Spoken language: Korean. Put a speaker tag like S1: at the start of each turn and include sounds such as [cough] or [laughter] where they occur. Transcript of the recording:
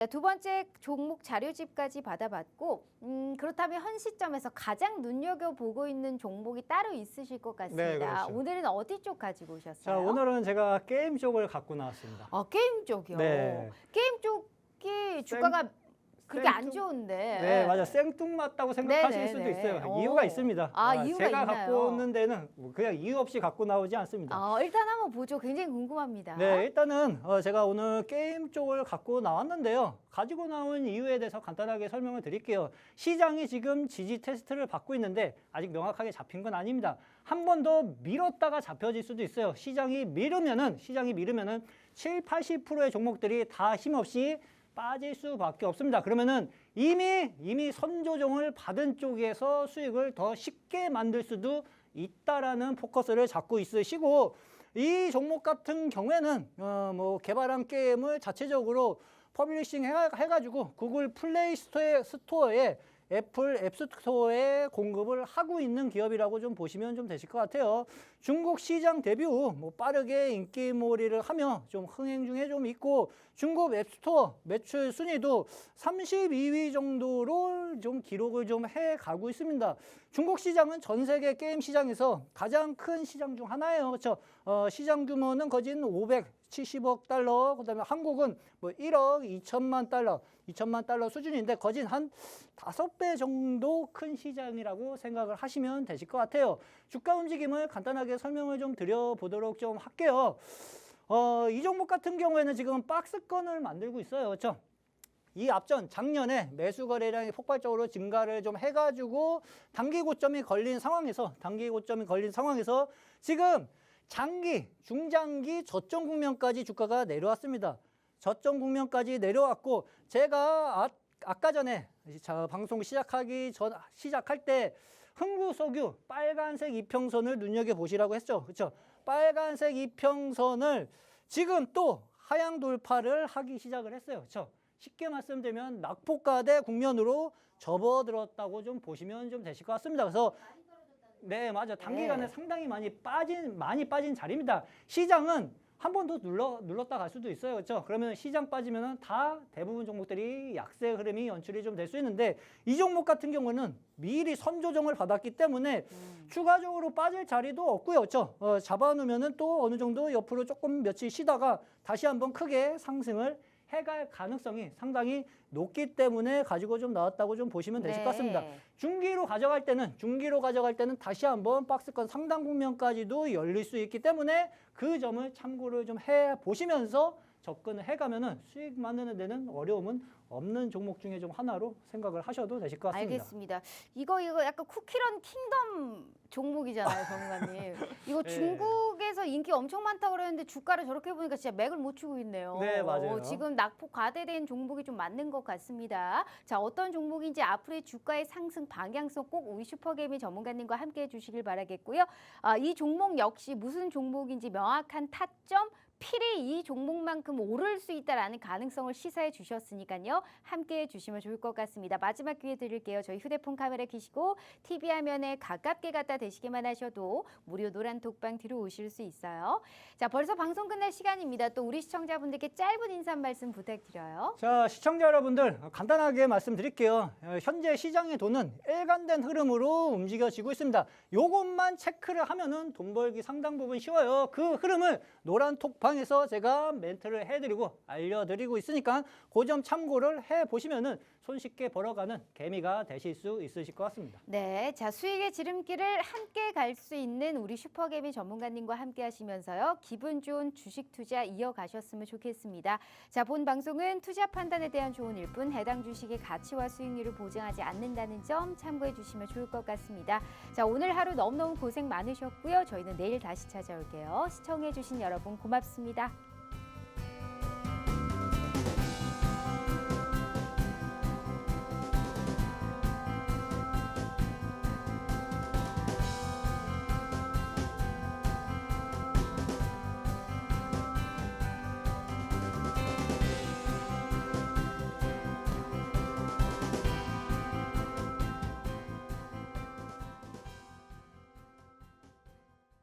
S1: 자, 두 번째 종목 자료집까지 받아봤고 음, 그렇다면 현 시점에서 가장 눈여겨보고 있는 종목이 따로 있으실 것 같습니다.
S2: 네, 그렇죠.
S1: 오늘은 어디 쪽 가지고 오셨어요?
S2: 자, 오늘은 제가 게임 쪽을 갖고 나왔습니다.
S1: 아, 게임 쪽이요.
S2: 네.
S1: 게임 쪽이 주가가 그렇게 안
S2: 생-
S1: 좋은데.
S2: 네, 맞아. 생뚱맞다고 생각하실
S1: 네,
S2: 수도
S1: 네,
S2: 있어요.
S1: 네.
S2: 이유가
S1: 오.
S2: 있습니다.
S1: 아, 이유가
S2: 제가
S1: 있나요?
S2: 갖고 오는 데는 뭐 그냥 이유 없이 갖고 나오지 않습니다.
S1: 아, 일단 한번 보죠. 굉장히 궁금합니다.
S2: 네, 일단은 어, 제가 오늘 게임 쪽을 갖고 나왔는데요. 가지고 나온 이유에 대해서 간단하게 설명을 드릴게요. 시장이 지금 지지 테스트를 받고 있는데 아직 명확하게 잡힌 건 아닙니다. 한 번 더 밀었다가 잡혀질 수도 있어요. 시장이 미르면은 시장이 미르면은 7, 80%의 종목들이 다 힘없이 빠질 수밖에 없습니다. 그러면은 이미 이미 선조정을 받은 쪽에서 수익을 더 쉽게 만들 수도 있다라는 포커스를 잡고 있으시고 이 종목 같은 경우에는 어, 뭐 개발한 게임을 자체적으로 퍼블리싱 해가, 해가지고 구글 플레이 스토어에, 스토어에 애플 앱스토어에 공급을 하고 있는 기업이라고 좀 보시면 좀 되실 것 같아요. 중국 시장 데뷔 후 뭐 빠르게 인기몰이를 하며 좀 흥행 중에 좀 있고 중국 앱스토어 매출 순위도 32위 정도로 좀 기록을 좀 해 가고 있습니다. 중국 시장은 전 세계 게임 시장에서 가장 큰 시장 중 하나예요. 그렇죠? 어, 시장 규모는 거진 570억 달러, 그다음에 한국은 뭐 1억 2천만 달러, 2천만 달러 수준인데 거진 한 다섯 배 정도 큰 시장이라고 생각을 하시면 되실 것 같아요. 주가 움직임을 간단하게 설명을 좀 드려보도록 좀 할게요. 어, 이 종목 같은 경우에는 지금 박스권을 만들고 있어요. 그렇죠? 이 앞전 작년에 매수 거래량이 폭발적으로 증가를 좀 해가지고 단기 고점이 걸린 상황에서 단기 고점이 걸린 상황에서 지금 장기, 중장기 저점 국면까지 주가가 내려왔습니다. 저점 국면까지 내려왔고 제가 아, 아까 전에 자, 방송 시작하기 전 시작할 때 흥구석유 빨간색 이평선을 눈여겨 보시라고 했죠. 그렇죠? 빨간색 이평선을 지금 또 하향 돌파를 하기 시작을 했어요. 그렇죠? 쉽게 말씀드리면 낙폭과대 국면으로 접어들었다고 좀 보시면 좀 되실 것 같습니다. 그래서 네, 맞아. 단기간에
S1: 네.
S2: 상당히 많이 빠진 많이 빠진 자리입니다. 시장은 한 번 더 눌러 눌렀다 갈 수도 있어요. 그렇죠? 그러면 시장 빠지면은 다 대부분 종목들이 약세 흐름이 연출이 좀 될 수 있는데 이 종목 같은 경우는 미리 선조정을 받았기 때문에
S1: 음.
S2: 추가적으로 빠질 자리도 없고요. 그렇죠? 어, 잡아 놓으면은 또 어느 정도 옆으로 조금 며칠 쉬다가 다시 한번 크게 상승을 해갈 가능성이 상당히 높기 때문에 가지고 좀 나왔다고 좀 보시면 되실 것 같습니다.
S1: 네.
S2: 중기로 가져갈 때는 중기로 가져갈 때는 다시 한번 박스권 상단 국면까지도 열릴 수 있기 때문에 그 점을 참고를 좀 해 보시면서 접근을 해가면은 수익 만드는 데는 어려움은 없는 종목 중에 좀 하나로 생각을 하셔도 되실 것 같습니다.
S1: 알겠습니다. 이거 이거 약간 쿠키런 킹덤 종목이잖아요, 전문가님. [laughs] 이거
S2: 네.
S1: 중국에서 인기 엄청 많다고 그랬는데 주가를 저렇게 보니까 진짜 맥을 못 추고 있네요.
S2: 네, 맞아요.
S1: 어, 지금 낙폭 과대된 종목이 좀 맞는 것 같습니다. 자, 어떤 종목인지 앞으로의 주가의 상승 방향성 꼭 우리 슈퍼게임의 전문가님과 함께 해주시길 바라겠고요. 아, 이 종목 역시 무슨 종목인지 명확한 타점 필히 이 종목만큼 오를 수 있다라는 가능성을 시사해 주셨으니까요. 함께 해 주시면 좋을 것 같습니다. 마지막 기회 드릴게요. 저희 휴대폰 카메라 켜시고 TV 화면에 가깝게 갖다 대시기만 하셔도 무료 노란 톡방 뒤로 오실 수 있어요. 자, 벌써 방송 끝날 시간입니다. 또 우리 시청자분들께 짧은 인사 한 말씀 부탁드려요.
S2: 자, 시청자 여러분들 간단하게 말씀드릴게요. 어, 현재 시장의 돈은 일관된 흐름으로 움직여지고 있습니다. 요것만 체크를 하면은 돈 벌기 상당 부분 쉬워요. 그 흐름을 노란 톡방 에서 제가 멘트를 해드리고 알려드리고 있으니까 그 점 참고를 해 보시면은 손쉽게 벌어가는 개미가 되실 수 있으실 것 같습니다.
S1: 네, 자 수익의 지름길을 함께 갈 수 있는 우리 슈퍼개미 전문가님과 함께 하시면서요 기분 좋은 주식 투자 이어가셨으면 좋겠습니다. 자, 본 방송은 투자 판단에 대한 조언일 뿐 해당 주식의 가치와 수익률을 보장하지 않는다는 점 참고해 주시면 좋을 것 같습니다. 자, 오늘 하루 너무너무 고생 많으셨고요. 저희는 내일 다시 찾아올게요. 시청해 주신 여러분 고맙 습니다.